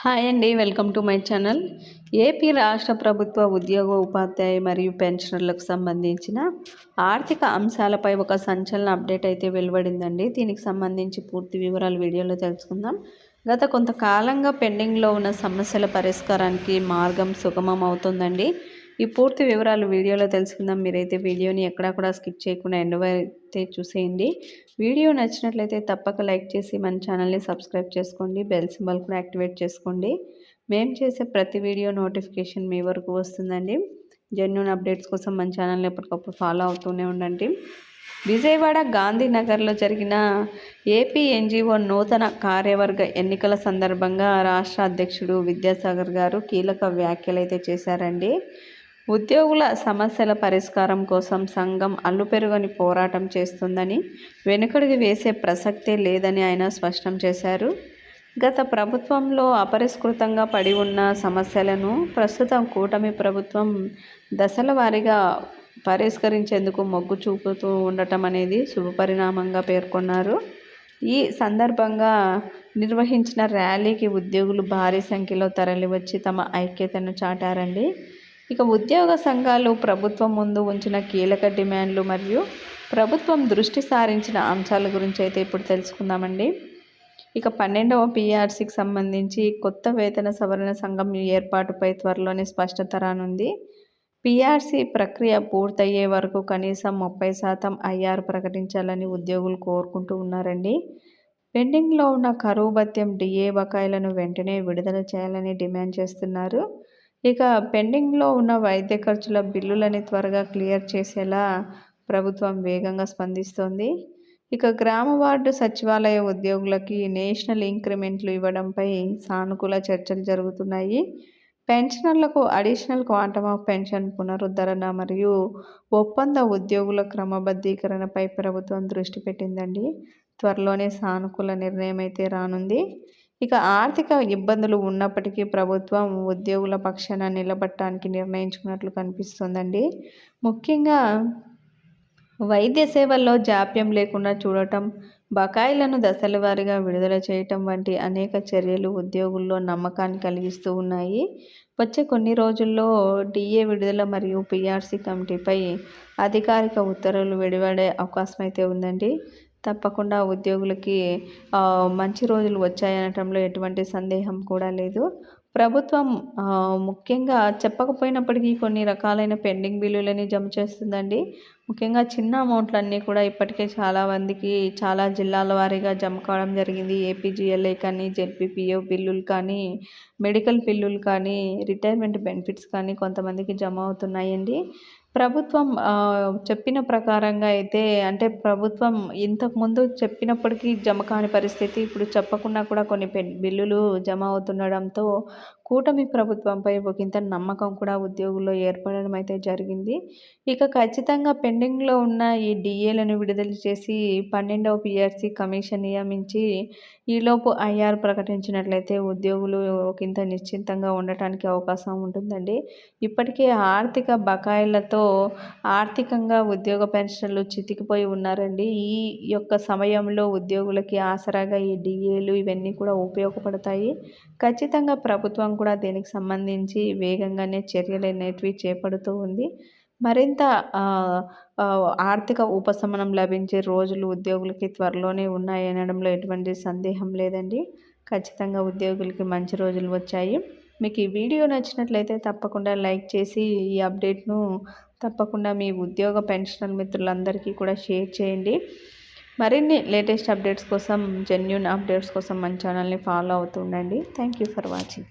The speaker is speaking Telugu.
హాయ్ అండి welcome to my channel. AP రాష్ట్ర ప్రభుత్వ ఉద్యోగ ఉపాధ్యాయ మరియు పెన్షనర్లకు సంబంధించిన ఆర్థిక అంశాలపై ఒక సంచలన అప్డేట్ అయితే వెలువడిందండి. దీనికి సంబంధించి పూర్తి వివరాలు వీడియోలో తెలుసుకుందాం. గత కొంతకాలంగా పెండింగ్లో ఉన్న సమస్యల పరిష్కారానికి మార్గం సుగమం అవుతుందండి ఈ పూర్తి వివరాలు వీడియోలో తెలుసుకుందాం. మీరైతే వీడియోని ఎక్కడా కూడా స్కిప్ చేయకుండా ఎండవైతే చూసేయండి. వీడియో నచ్చినట్లయితే తప్పక లైక్ చేసి మన ఛానల్ని సబ్స్క్రైబ్ చేసుకోండి. బెల్ సింబల్ కూడా యాక్టివేట్ చేసుకోండి. మేము చేసే ప్రతి వీడియో నోటిఫికేషన్ మీ వరకు వస్తుందండి. జెన్యున్ అప్డేట్స్ కోసం మన ఛానల్ని ఎప్పటికప్పుడు ఫాలో అవుతూనే ఉండండి. విజయవాడ గాంధీనగర్లో జరిగిన ఏపీ ఎన్జిఓ నూతన కార్యవర్గ ఎన్నికల సందర్భంగా రాష్ట్ర అధ్యక్షుడు విద్యాసాగర్ గారు కీలక వ్యాఖ్యలు అయితే చేశారండి. ఉద్యోగుల సమస్యల పరిష్కారం కోసం సంఘం అల్లుపెరుగని పోరాటం చేస్తుందని వెనుకడుగు వేసే ప్రసక్తే లేదని ఆయన స్పష్టం చేశారు. గత ప్రభుత్వంలో అపరిష్కృతంగా పడి ఉన్న సమస్యలను ప్రస్తుతం కూటమి ప్రభుత్వం దశల వారీగా పరిష్కరించేందుకు మొగ్గు చూపుతూ ఉండటం అనేది శుభపరిణామంగా పేర్కొన్నారు. ఈ సందర్భంగా నిర్వహించిన ర్యాలీకి ఉద్యోగులు భారీ సంఖ్యలో తరలివచ్చి తమ ఐక్యతను చాటారండి. ఇక ఉద్యోగ సంఘాలు ప్రభుత్వం ముందు ఉంచిన కీలక డిమాండ్లు మరియు ప్రభుత్వం దృష్టి సారించిన అంశాల గురించి అయితే ఇప్పుడు తెలుసుకుందామండి. ఇక పన్నెండవ పీఆర్సీకి సంబంధించి కొత్త వేతన సవరణ సంఘం ఏర్పాటుపై త్వరలోనే స్పష్టత రానుంది. పీఆర్సీ ప్రక్రియ పూర్తయ్యే వరకు కనీసం ముప్పై శాతం ఐఆర్ ప్రకటించాలని ఉద్యోగులు కోరుకుంటూ ఉన్నారండి. పెండింగ్లో ఉన్న కరువు భత్యం డిఏ బకాయిలను వెంటనే విడుదల చేయాలని డిమాండ్ చేస్తున్నారు. ఇక పెండింగ్లో ఉన్న వైద్య ఖర్చుల బిల్లులని త్వరగా క్లియర్ చేసేలా ప్రభుత్వం వేగంగా స్పందిస్తోంది. ఇక గ్రామ వార్డు సచివాలయ ఉద్యోగులకి నేషనల్ ఇంక్రిమెంట్లు ఇవ్వడంపై సానుకూల చర్చలు జరుగుతున్నాయి. పెన్షనర్లకు అడిషనల్ క్వాంటమ్ ఆఫ్ పెన్షన్ పునరుద్ధరణ మరియు ఒప్పంద ఉద్యోగుల క్రమబద్ధీకరణపై ప్రభుత్వం దృష్టి పెట్టిందండి. త్వరలోనే సానుకూల నిర్ణయం అయితే రానుంది. ఇక ఆర్థిక ఇబ్బందులు ఉన్నప్పటికీ ప్రభుత్వం ఉద్యోగుల పక్షాన నిలబడటానికి నిర్ణయించుకున్నట్లు కనిపిస్తుందండి. ముఖ్యంగా వైద్య సేవల్లో జాప్యం లేకుండా చూడటం బకాయిలను దశల వారీగా విడుదల చేయటం వంటి అనేక చర్యలు ఉద్యోగుల్లో నమ్మకాన్ని కలిగిస్తూ ఉన్నాయి. వచ్చే కొన్ని రోజుల్లో డిఏ విడుదల మరియు పిఆర్సీ కమిటీపై అధికారిక ఉత్తర్వులు వెలువడే అవకాశం అయితే ఉందండి. తప్పకుండా ఉద్యోగులకి మంచి రోజులు వచ్చాయనటంలో ఎటువంటి సందేహం కూడా లేదు. ప్రభుత్వం ముఖ్యంగా చెప్పకపోయినప్పటికీ కొన్ని రకాలైన పెండింగ్ బిల్లులని జమ చేస్తుందండి. ముఖ్యంగా చిన్న అమౌంట్లన్నీ కూడా ఇప్పటికే చాలా మందికి చాలా జిల్లాల వారీగా జమ కావడం జరిగింది. ఏపీజీఎల్ఐ కానీ జెడ్పీపీఓ బిల్లులు కానీ మెడికల్ బిల్లులు కానీ రిటైర్మెంట్ బెనిఫిట్స్ కానీ కొంతమందికి జమ అవుతున్నాయండి. ప్రభుత్వం చెప్పిన ప్రకారంగా అయితే అంటే ప్రభుత్వం ఇంతకుముందు చెప్పినప్పటికీ జమ కాని పరిస్థితి ఇప్పుడు చెప్పకుండా కూడా కొన్ని పెన్ బిల్లులు జమ అవుతుండడంతో కూటమి ప్రభుత్వంపై ఒకంత నమ్మకం కూడా ఉద్యోగుల్లో ఏర్పడడం అయితే జరిగింది. ఇక ఖచ్చితంగా పెండింగ్లో ఉన్న ఈ డిఏలను విడుదల చేసి పన్నెండవ పిఆర్సీ కమిషన్ నియమించి ఈలోపు ఐఆర్ ప్రకటించినట్లయితే ఉద్యోగులు ఒకంత నిశ్చింతంగా ఉండటానికి అవకాశం ఉంటుందండి. ఇప్పటికే ఆర్థిక బకాయిలతో ఆర్థికంగా ఉద్యోగ పెన్షన్లు చితికిపోయి ఉన్నారండి. ఈ యొక్క సమయంలో ఉద్యోగులకి ఆసరాగా ఈ డిఏలు ఇవన్నీ కూడా ఉపయోగపడతాయి. ఖచ్చితంగా ప్రభుత్వం కూడా దీనికి సంబంధించి వేగంగానే చర్యలు అనేటివి చేపడుతూ ఉంది. మరింత ఆర్థిక ఉపశమనం లభించే రోజులు ఉద్యోగులకి త్వరలోనే ఉన్నాయి అనడంలో ఎటువంటి సందేహం లేదండి. ఖచ్చితంగా ఉద్యోగులకి మంచి రోజులు వచ్చాయి. మీకు ఈ వీడియో నచ్చినట్లయితే తప్పకుండా లైక్ చేసి ఈ అప్డేట్ను తప్పకుండా మీ ఉద్యోగ పెన్షనల్ మిత్రులందరికీ కూడా షేర్ చేయండి. మరిన్ని లేటెస్ట్ అప్డేట్స్ కోసం జెన్యున్ అప్డేట్స్ కోసం మన ఛానల్ని ఫాలో అవుతుండండి థ్యాంక్ యూ ఫర్ వాచింగ్.